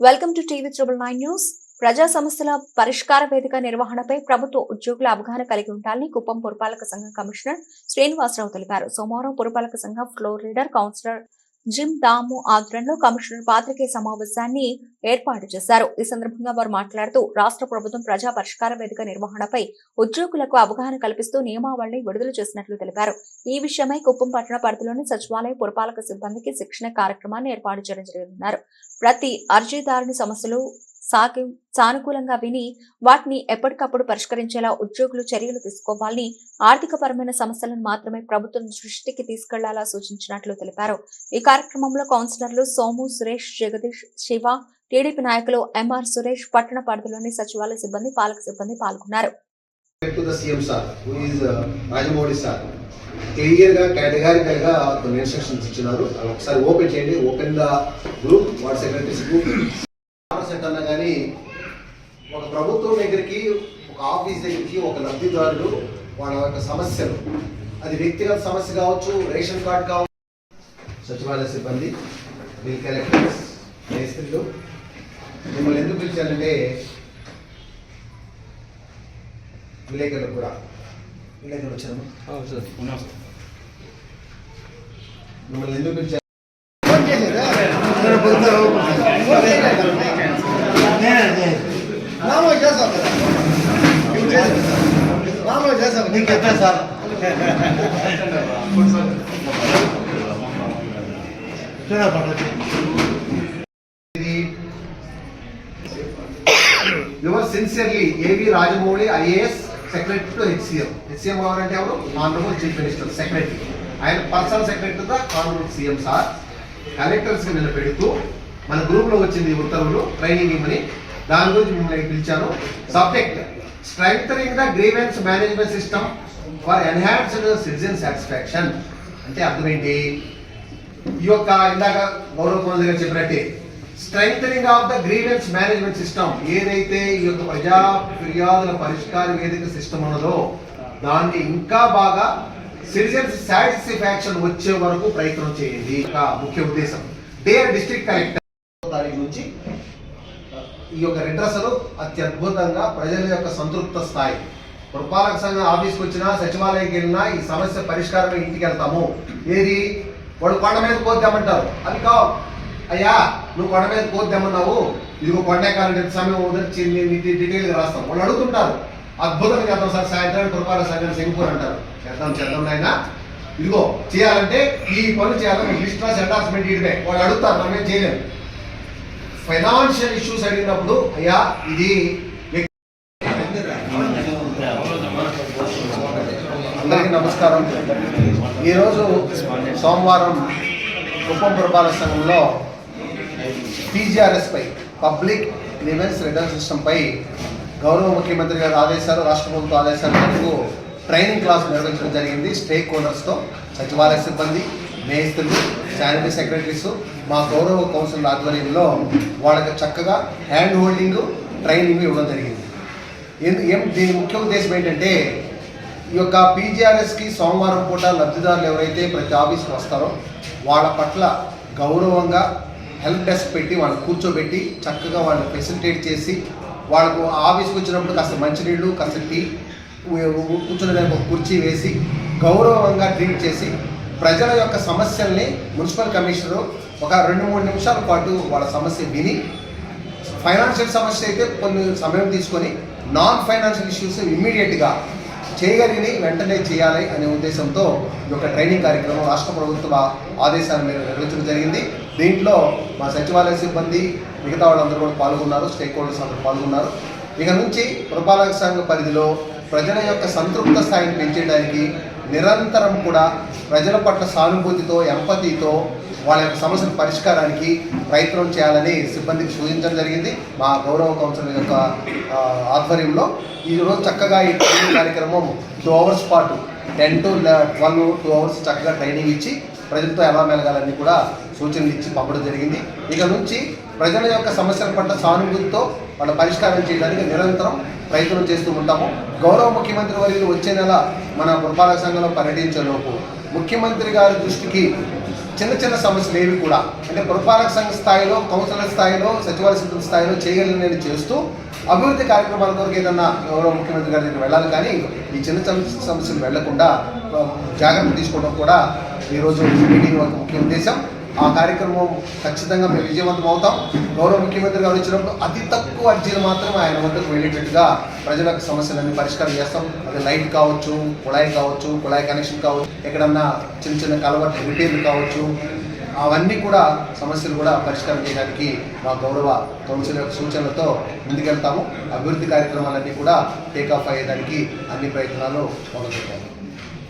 Welcome to TV triple nine news ప్రజా సమస్యల పరిష్కార వేదిక నిర్వహణపై ప్రభుత్వ ఉద్యోగుల అవగాహన కలిగి ఉండాలని కుప్పం పురపాలక సంఘం కమిషనర్ శ్రీనివాసరావు తెలిపారు. సోమవారం పురపాలక సంఘం floor leader councillor gym Damu ఆధ్వర్యంలో కమిషనర్ పాత్రికేయ సమావేశాన్ని ఏర్పాటు చేశారు. ఈ సందర్భంగా వారు మాట్లాడుతూ రాష్ట్ర ప్రభుత్వం ప్రజా పరిష్కార వేదిక నిర్వహణపై ఉద్యోగులకు అవగాహన కల్పిస్తూ నియమావళిని విడుదల చేసినట్లు తెలిపారు. ఈ విషయమై కుప్పం పట్టణ పరిధిలోని సచివాలయ పురపాలక సిబ్బందికి శిక్షణ కార్యక్రమాన్ని ఏర్పాటు చేయడం జరిగిందన్నారు. ప్రతి అర్జీదారుని సమస్యలు సాకి సానుకూలంగా విని వాటిని ఎప్పటికప్పుడు పరిష్కరించేలా ఉద్యోగులు చర్యలు తీసుకోవాలని ఆర్థికపరమైన సమస్యలను మాత్రమే ప్రభుత్వం దృష్టికి తీసుకెళ్ళాలా సూచించినట్లు తెలిపారు. ఈ కార్యక్రమంలో కౌన్సిలర్లు సోము సురేష్ జగదీష్ శివ టీడీపీ నాయకులు ఎంఆర్ సురేష్ పట్టణ పరిధిలోని సచివాలయ సిబ్బంది పాలక సిబ్బంది పాల్గొన్నారు. క్లియర్గా కేటగారికల్గా కొన్ని ఇన్స్ట్రక్షన్స్ ఇచ్చినారు. ఒకసారి ఓపెన్ చేయండి. Open the group ward secretaries group set అన్నా కానీ ఒక ప్రభుత్వం దగ్గరికి ఒక ఆఫీస్ దగ్గరికి ఒక లబ్ధిదారుడు వాళ్ళ యొక్క సమస్యలు. అది వ్యక్తిగత సమస్య కావచ్చు రేషన్ కార్డ్ కావచ్చు. సచివాలయ సిబ్బంది బిల్ కలెక్టర్స్ మేస్త్రులు మిమ్మల్ని ఎందుకు పిలిచానంటే విలేకరులు కూడా. విలేకరులు వచ్చాము మిమ్మల్ని ఎందుకు పిలిచారు? నీకు చెప్పా sir your sincerely A V Rajamouli IAS secretary to HCM? HCM ఎవరంటే ఎవరు? ఆనరబుల్ చీఫ్ మినిస్టర్ సెక్రటరీ ఆయన personal secretary the honourable CM sir. Collectors నిలబెడుతూ మన గ్రూప్లో వచ్చింది ఉత్తర్వులు ట్రైనింగ్ ఇవ్వని దాని గురించి మిమ్మల్ని పిలిచాను. Subject strength the grievance management system for enhanced citizen satisfaction అంటే అర్థం ఏంటి ఈ యొక్క ఇందాక గౌరవ కుమార్ చెప్పినట్టే strength of the grievance management system ఏదైతే ఈ యొక్క ప్రజా ఫిర్యాదుల పరిష్కార వేదిక సిస్టమ్ ఉన్నదో దాన్ని ఇంకా బాగా సిటిజన్స్ సాటిస్ఫాక్షన్ వచ్చే వరకు ప్రయత్నం చేయండి. ఒక ముఖ్య ఉద్దేశం. డే డిస్ట్రిక్ట్ కలెక్టర్ తారీఖు నుంచి ఈ యొక్క రిడ్రసలు అత్యద్భుతంగా ప్రజల యొక్క సంతృప్త స్థాయి. పురపాలక సంఘం ఆఫీస్కి వచ్చినా సచివాలయంకి వెళ్ళినా ఈ సమస్య పరిష్కారం ఇంటికి వెళ్తాము. ఏది? వాడు కొండ మీద కోద్దామంటారు. అది కావు. అయ్యా నువ్వు కొండ మీద కోద్దామన్నావు. ఇదిగో కొండకాలం సమయం ఉదర్చి డీటెయిల్గా రాస్తాం. వాళ్ళు అడుగుతుంటారు. అద్భుతంగా చేద్దాం సార్ సాయంత్రం పురపాలక సంఘం సింగపూర్ అంటారు. చేద్దాం చేద్దాం నాయన. ఇదిగో చేయాలంటే ఈ పనులు చేయాలి. లిస్ట్ రాసి అటాచ్మెంట్ ఇదిగే వాళ్ళు అడుగుతారు మనం చేయలేము ఫైనాన్షియల్ ఇష్యూస్ అడిగినప్పుడు అయ్యా ఇది అందరికీ నమస్కారం. ఈరోజు సోమవారం కుప్పం పురపాలక సంఘంలో పీజీఆర్ఎస్పై పబ్లిక్ లివెన్స్ రిటర్న్ సిస్టంపై గౌరవ ముఖ్యమంత్రి గారి ఆదేశాలు రాష్ట్ర ప్రభుత్వ ఆదేశాల మేరకు ట్రైనింగ్ క్లాస్ నిర్వహించడం జరిగింది. స్టేక్ హోల్డర్స్తో సచివాలయ సిబ్బంది నేస్తులు శానిటరీ సెక్రటరీస్ మా గౌరవ కౌన్సిల్ ఆధ్వర్యంలో వాళ్ళకి చక్కగా హ్యాండ్ హోల్డింగ్ ట్రైనింగ్ ఇవ్వడం జరిగింది. ఏం దీని ముఖ్య ఉద్దేశం ఏంటంటే ఈ యొక్క పీజీఆర్ఎస్కి సోమవారం పూట లబ్ధిదారులు ఎవరైతే ప్రతి ఆఫీస్కి వస్తారో వాళ్ళ పట్ల గౌరవంగా హెల్ప్ డెస్క్ పెట్టి వాళ్ళని కూర్చోబెట్టి చక్కగా వాళ్ళని ఫెసిలిటేట్ చేసి వాళ్ళకు ఆఫీస్కి వచ్చినప్పుడు కాస్త మంచినీళ్ళు కాస్త టీ కూర్చునే కూర్చోడానికి ఒక కుర్చీ వేసి గౌరవంగా ట్రీట్ చేసి ప్రజల యొక్క సమస్యల్ని మున్సిపల్ కమిషనర్ ఒక రెండు మూడు నిమిషాల పాటు వాళ్ళ సమస్య విని ఫైనాన్షియల్ సమస్య అయితే కొన్ని సమయం తీసుకొని నాన్ ఫైనాన్షియల్ ఇష్యూస్ ఇమ్మీడియట్గా చేయగలిగి వెంటనే చేయాలి అనే ఉద్దేశంతో ఈ యొక్క ట్రైనింగ్ కార్యక్రమం రాష్ట్ర ప్రభుత్వ ఆదేశాల మేరకు నిర్వహించడం జరిగింది. దీంట్లో మా సచివాలయ సిబ్బంది మిగతా వాళ్ళందరూ కూడా పాల్గొన్నారు స్టేక్ హోల్డర్స్ అందరూ పాల్గొన్నారు. ఇక నుంచి పురపాలక సంఘ పరిధిలో ప్రజల యొక్క సంతృప్త స్థాయిని పెంచడానికి నిరంతరం కూడా ప్రజల పట్ల సానుభూతితో ఎంపతితో వాళ్ళ యొక్క సమస్యల పరిష్కారానికి ప్రయత్నం చేయాలని సిబ్బందికి సూచించడం జరిగింది. మా గౌరవ కౌన్సిలర్ యొక్క ఆధ్వర్యంలో ఈరోజు చక్కగా ఈ ట్రైనింగ్ కార్యక్రమం టూ అవర్స్ పాటు ten to twelve two hours చక్కగా ట్రైనింగ్ ఇచ్చి ప్రజలతో ఎలా మెలగాలని కూడా సూచనలు ఇచ్చి పంపడం జరిగింది. ఇక నుంచి ప్రజల యొక్క సమస్యల పట్ల సానుభూతితో వాళ్ళ పరిష్కారం చేయడానికి నిరంతరం ప్రయత్నం చేస్తూ ఉంటాము. గౌరవ ముఖ్యమంత్రి వర్యులు వచ్చే నెల మన పురపాలక సంఘంలో పర్యటించేలోపు ముఖ్యమంత్రి గారి దృష్టికి చిన్న చిన్న సమస్యలు ఏవి కూడా అంటే పురపాలక సంఘ స్థాయిలో కౌన్సిలర్ స్థాయిలో సచివాలయ సిబ్బంది స్థాయిలో చేయగలనేది చేస్తూ అభివృద్ధి కార్యక్రమాల కొరకు ఏదన్నా గౌరవ ముఖ్యమంత్రి గారి దగ్గర వెళ్ళాలి కానీ ఈ చిన్న చిన్న సమస్యలు వెళ్ళకుండా జాగ్రత్త తీసుకోవడం కూడా ఈరోజు మీటింగ్ ఒక ముఖ్య ఉద్దేశం. ఆ కార్యక్రమం ఖచ్చితంగా మేము విజయవంతం అవుతాం. గౌరవ ముఖ్యమంత్రి గారు వచ్చినప్పుడు అతి తక్కువ అర్జీలు మాత్రం ఆయన వద్దకు వెళ్ళేటట్టుగా ప్రజలకు సమస్యలన్నీ పరిష్కారం చేస్తాం. అది లైట్ కావచ్చు కుళాయి కావచ్చు కుళాయి కనెక్షన్ కావచ్చు ఎక్కడన్నా చిన్న చిన్న కలవట్ రిపేర్లు కావచ్చు. అవన్నీ కూడా సమస్యలు కూడా పరిష్కారం చేయడానికి మా గౌరవ కౌన్సిల్ యొక్క సూచనలతో ముందుకెళ్తాము. అభివృద్ధి కార్యక్రమాలన్నీ కూడా టేకాఫ్ అయ్యేదానికి అన్ని ప్రయత్నాలు మొదలుపెట్టాము.